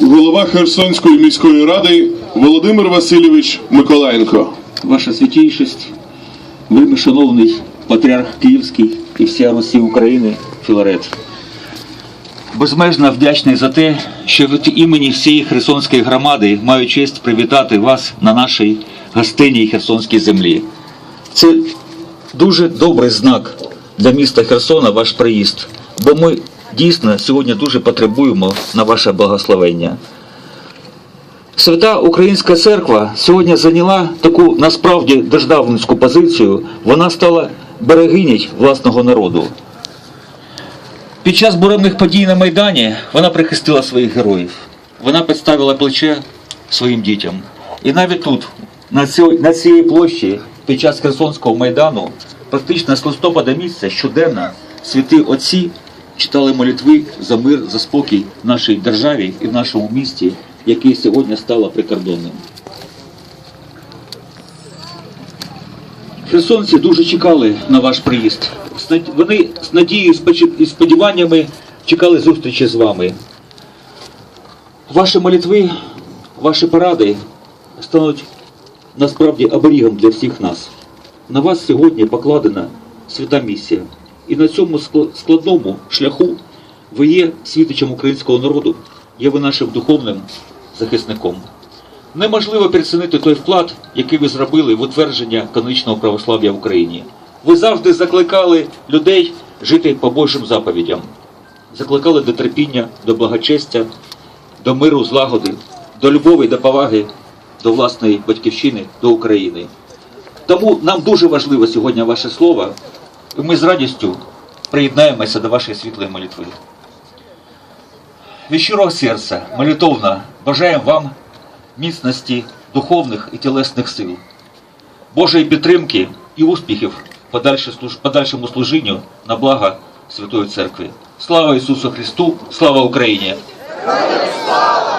голова Херсонської міської ради Володимир Васильович Миколаєнко. Ваша святійшість, вельми шановний патріарх Київський і вся Русі України Філарет. Безмежно вдячний за те, що від імені всієї Херсонської громади маю честь привітати вас на нашій гостинній Херсонській землі. Це дуже добрий знак для міста Херсона ваш приїзд, бо ми дійсно сьогодні дуже потребуємо на ваше благословення. Свята Українська церква сьогодні зайняла таку насправді державницьку позицію. Вона стала берегинять власного народу. Під час буремних подій на Майдані вона прихистила своїх героїв. Вона підставила плече своїм дітям. І навіть тут, на, цій, на цій площі, під час Херсонського майдану, практично з листопада місяця щоденно святи отці читали молитви за мир, за спокій в нашій державі і в нашому місті, яке сьогодні стало прикордонним. Херсонці дуже чекали на ваш приїзд. Вони з надією і сподіваннями чекали зустрічі з вами. Ваші молитви, ваші поради стануть насправді оберігом для всіх нас. На вас сьогодні покладена свята місія. І на цьому складному шляху ви є світочем українського народу, є ви нашим духовним захисником. Неможливо переоцінити той вклад, який ви зробили в утвердження канонічного православ'я в Україні. Ви завжди закликали людей жити по Божим заповідям, закликали до терпіння, до благочестя, до миру, злагоди, до любові, до поваги до власної батьківщини, до України. Тому нам дуже важливо сьогодні ваше слово, і ми з радістю приєднаємося до вашої світлої молитви. Від щирого серця, молитовно бажаємо вам міцності духовних і тілесних сил, Божої підтримки і успіхів подальшому служінню на благо Святої Церкви. Слава Ісусу Христу! Слава Україні! Слава!